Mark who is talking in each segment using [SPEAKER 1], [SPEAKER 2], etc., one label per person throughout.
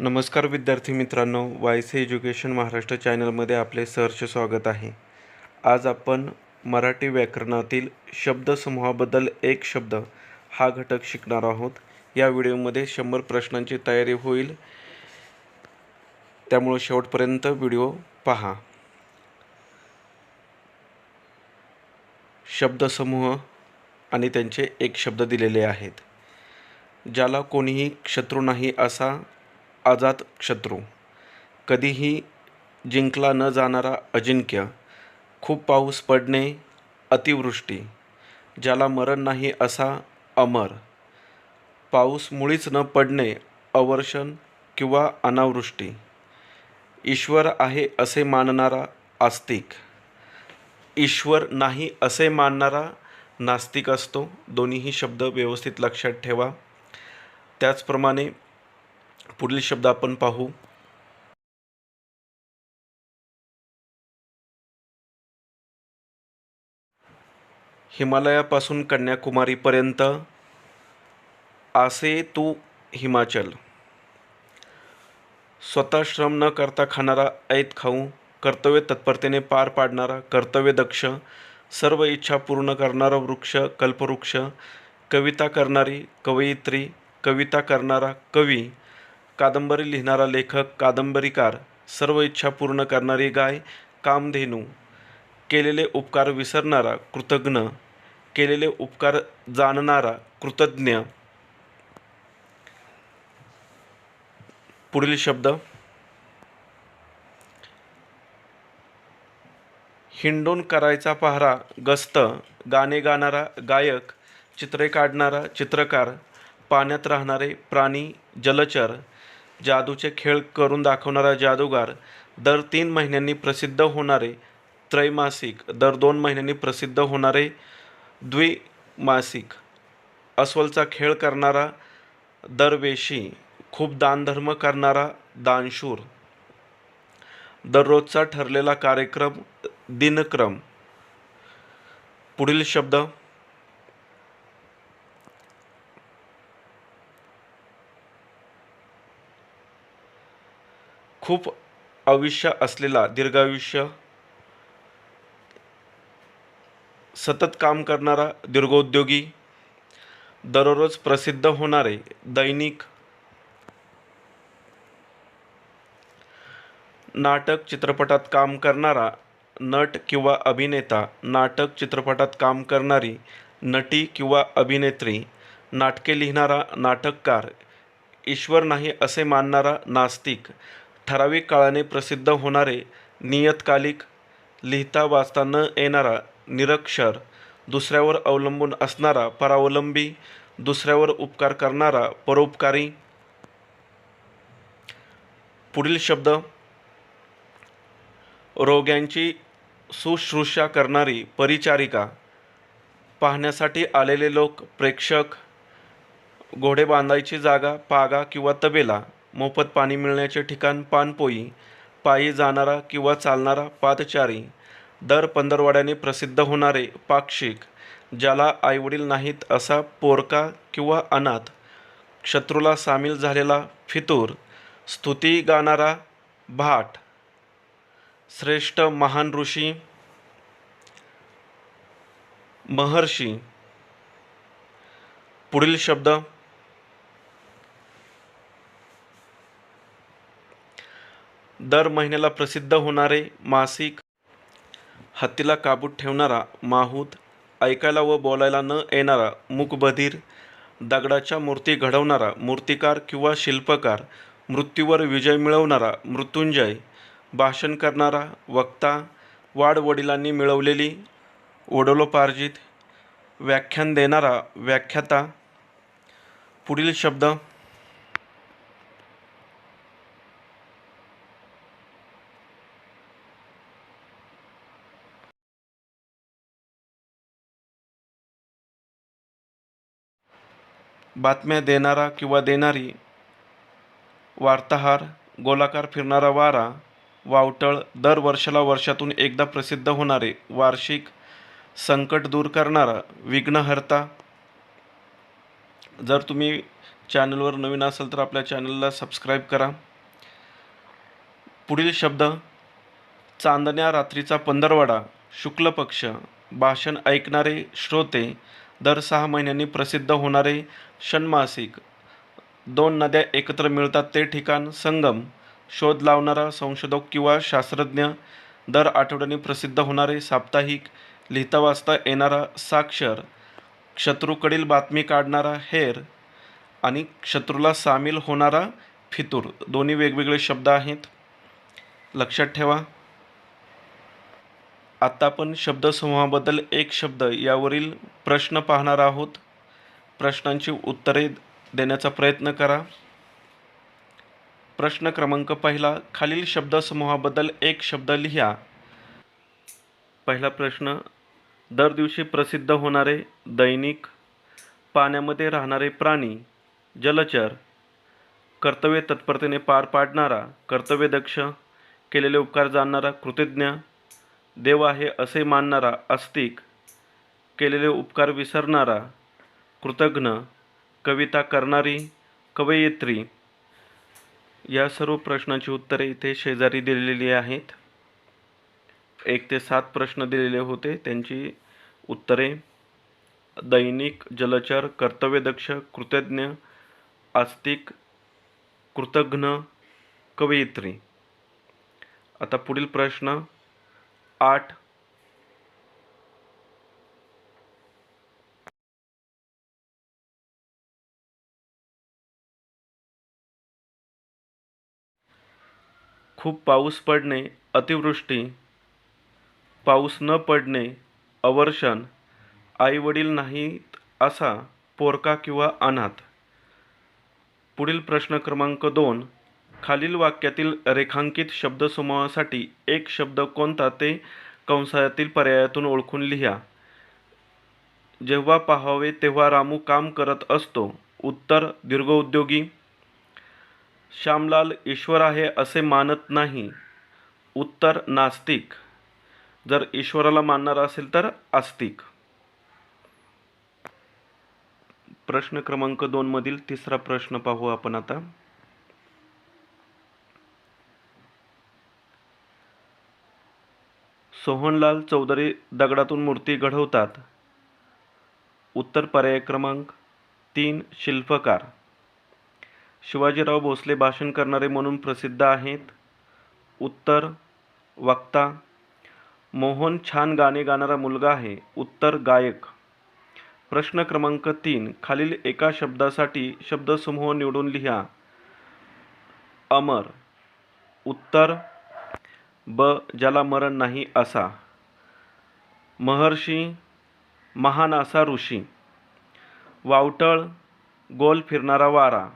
[SPEAKER 1] नमस्कार विद्यार्थी मित्रांनो वाय सी एज्युकेशन महाराष्ट्र चॅनलमध्ये आपले सहर्ष स्वागत आहे. आज आपण मराठी व्याकरणातील शब्दसमूहाबद्दल एक शब्द हा घटक शिकणार आहोत. या व्हिडिओमध्ये शंभर प्रश्नांची तयारी होईल. त्यामुळे शेवटपर्यंत व्हिडिओ पहा. शब्दसमूह आणि त्यांचे एक शब्द दिलेले आहेत. ज्याला कोणीही शत्रू नाही असा अजात शत्रू. कधीही जिंकला न जाणारा अजिंक्य खूप पाऊस पडणे अतिवृष्टी ज्याला मरण नाही असा अमर पाऊस मुळीच न पडणे अवर्षण किंवा अनावृष्टी. ईश्वर आहे असे मानणारा आस्तिक. ईश्वर नाही असे मानणारा नास्तिक असतो दोन्हीही शब्द व्यवस्थित लक्षात ठेवा. त्याचप्रमाणे पुढील शब्द आपण पाहू. हिमालयापासून कन्याकुमारीपर्यंत आसे तू हिमाचल. स्वतः श्रम न करता खाणारा ऐत खाऊ कर्तव्य तत्परतेने पार पाडणारा कर्तव्यदक्ष सर्व इच्छा पूर्ण करणारा वृक्ष कल्पवृक्ष कविता करणारी कवयित्री कविता करणारा कवी कादंबरी लिहिणारा लेखक कादंबरीकार सर्व इच्छा पूर्ण करणारी गाय कामधेनू. केलेले उपकार विसरणारा कृतज्ञ. केलेले उपकार जाणणारा कृतज्ञ. पुढील शब्द. हिंडून करायचा पहारा गस्त. गाणे गाणारा गायक. चित्रे काढणारा चित्रकार. पाण्यात राहणारे प्राणी जलचर. जादूचे खेळ करून दाखवणारा जादूगार दर तीन महिन्यांनी प्रसिद्ध होणारे त्रैमासिक दर दोन महिन्यांनी प्रसिद्ध होणारे द्विमासिक. अस्वलचा खेळ करणारा दरवेशी खूप दानधर्म करणारा दानशूर. दररोजचा ठरलेला कार्यक्रम दिनक्रम. पुढील शब्द खूप आयुष्य असलेला दीर्घायुष्य सतत काम करणारा दीर्घोद्योगी दररोज प्रसिद्ध होणारे दैनिक नाटक चित्रपटात काम करणारा नट किंवा अभिनेता नाटक चित्रपटात काम करणारी नटी किंवा अभिनेत्री नाटके लिहिणारा नाटककार ईश्वर नाही असे मानणारा नास्तिक ठराविक काळाने प्रसिद्ध होणारे नियतकालिक लिहिता वाचता न येणारा निरक्षर दुसऱ्यावर अवलंबून असणारा परावलंबी दुसऱ्यावर उपकार करणारा परोपकारी. पुढील शब्द रोग्यांची शुश्रूषा करणारी परिचारिका. पाहण्यासाठी आलेले लोक प्रेक्षक घोडे बांधायची जागा पागा किंवा तबेला. मोफत पाणी मिळण्याचे ठिकाण पानपोई पायी जाणारा किंवा चालणारा पादचारी दर पंधरवाड्याने प्रसिद्ध होणारे पाक्षिक ज्याला आईवडील नाहीत असा पोरका किंवा अनाथ शत्रूला सामील झालेला फितूर स्तुती गाणारा भाट श्रेष्ठ महान ऋषी महर्षी. पुढील शब्द दर महिन्याला प्रसिद्ध होणारे मासिक हत्तीला काबूत ठेवणारा माहूत ऐकायला व बोलायला न येणारा मूकबधीर दगडाच्या मूर्ती घडवणारा मूर्तिकार किंवा शिल्पकार मृत्यूवर विजय मिळवणारा मृत्युंजय भाषण करणारा वक्ता वाडवडिलांनी मिळवलेली वडोलोपार्जित व्याख्यान देणारा व्याख्याता पुढील शब्द बातम्या देणारा किंवा देणारी वार्ताहार गोलाकार फिरणारा वारा वावटळ दर वर्षाला वर्षातून एकदा प्रसिद्ध होणारे वार्षिक संकट दूर करणारा विघ्नहर्ता. जर तुम्ही चॅनलवर नवीन असाल तर आपल्या चॅनलला सबस्क्राईब करा. पुढील शब्द चांदण्या रात्रीचा पंधरवडा शुक्ल पक्ष भाषण ऐकणारे श्रोते दर सहा महिन्यांनी प्रसिद्ध होणारे षण्मासिक. दोन नद्या एकत्र मिळतात ते ठिकाण संगम शोध लावणारा संशोधक किंवा शास्त्रज्ञ. दर आठवड्याने प्रसिद्ध होणारे साप्ताहिक लिहिता वाचता येणारा साक्षर. शत्रूकडील बातमी काढणारा हेर आणि शत्रूला सामील होणारा फितूर. दोन्ही वेगवेगळे शब्द आहेत. लक्षात ठेवा. आत्ता आपण शब्दसमूहाबद्दल एक शब्द यावरील प्रश्न पाहणार आहोत. प्रश्नांची उत्तरे देण्याचा प्रयत्न करा. प्रश्न क्रमांक पहिला खालील शब्दसमूहाबद्दल एक शब्द लिहा. पहिला प्रश्न दर दिवशी प्रसिद्ध होणारे दैनिक पाण्यामध्ये राहणारे प्राणी जलचर कर्तव्य तत्परतेने पार पाडणारा कर्तव्यदक्ष केलेले उपकार जाणणारा कृतज्ञ देव आहे असे मानणारा आस्तिक केलेले उपकार विसरणारा कृतघ्न कविता करणारी कवयित्री या सर्व प्रश्नांची उत्तरे इथे शेजारी दिलेली आहेत. एक ते सात प्रश्न दिलेले होते. त्यांची उत्तरे दैनिक जलचर कर्तव्यदक्ष कृतज्ञ आस्तिक कृतघ्न कवयित्री. आता पुढील प्रश्न आठ. खूप पाऊस पडणे अतिवृष्टी. पाऊस न पडणे अवर्षण. आईवडील नाहीत असा पोरका किंवा अनाथ. पुढील प्रश्न क्रमांक दोन. खालील वाक्यातील रेखांकित शब्दसमूहासाठी एक शब्द कोणता ते कंसातील पर्यायातून ओळखून लिहा. जेव्हा पाहावे तेव्हा रामू काम करत असतो. उत्तर दीर्घउद्योगी. श्यामलाल ईश्वर आहे असे मानत नाही. उत्तर नास्तिक. जर ईश्वराला मानणार असेल तर आस्तिक. प्रश्न क्रमांक दोनमधील तिसरा प्रश्न पाहू आपण आता. सोहनलाल चौधरी दगडातून मूर्ती घडवतात. उत्तर पर्याय क्रमांक तीन शिल्पकार. शिवाजीराव भोसले भाषण करणारे म्हणून प्रसिद्ध आहेत. उत्तर वक्ता. मोहन छान गाणे गाणारा मुलगा आहे. उत्तर गायक. प्रश्न क्रमांक तीन खालील एका शब्दासाठी शब्दसमूह निवडून लिहा. अमर. उत्तर ब ज्याला मरण नाही असा. महर्षी महान असा ऋषी. वावटळ गोल फिरणारा वारा.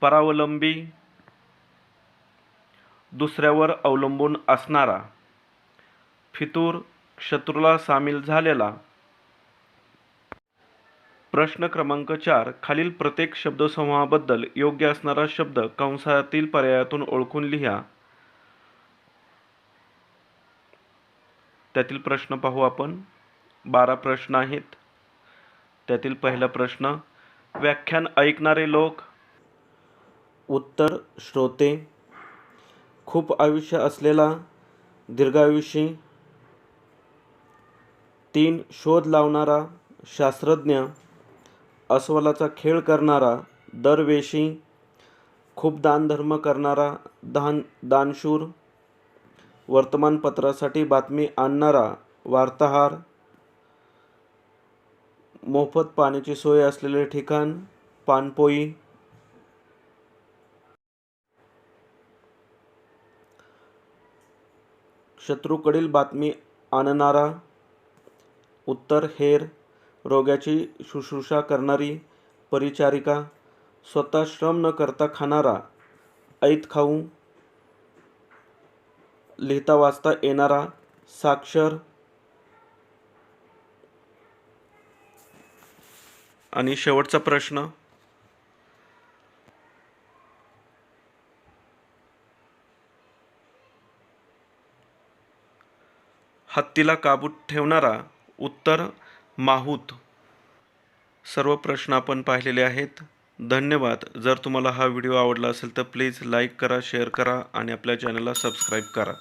[SPEAKER 1] परावलंबी दुसऱ्यावर अवलंबून असणारा. फितूर शत्रूला सामील झालेला. प्रश्न क्रमांक चार खालील प्रत्येक शब्दसमूहाबद्दल योग्य असणारा शब्द कंसातील पर्यायातून ओळखून लिहा. त्यातील प्रश्न पाहू आपण. बारा प्रश्न आहेत. त्यातील पहिला प्रश्न व्याख्यान ऐकणारे लोक. उत्तर श्रोते. खूप आयुष्य असलेला दीर्घायुषी. तीन शोध लावणारा शास्त्रज्ञ. अस्वलाचा खेळ करणारा दरवेशी. खूप दानधर्म करणारा दान दानशूर. वर्तमानपत्रासाठी बातमी आणणारा वार्ताहर. मोफत पाण्याची सोय असलेले ठिकाण पाणपोई. शत्रूकडील बातमी आणणारा उत्तर हेर रोग्याची शुश्रूषा करणारी परिचारिका स्वतः श्रम न करता खाणारा ऐत खाऊ. लिहिता वाचता येणारा साक्षर आणि शेवटचा प्रश्न. हत्तीला काबूत ठेवणारा उत्तर माहूत. सर्व प्रश्न आपण पाहिलेले आहेत. धन्यवाद. जर तुम्हाला हा व्हिडिओ आवडला असेल तर प्लीज लाईक करा शेअर करा आणि आपल्या चॅनलला सबस्क्राईब करा.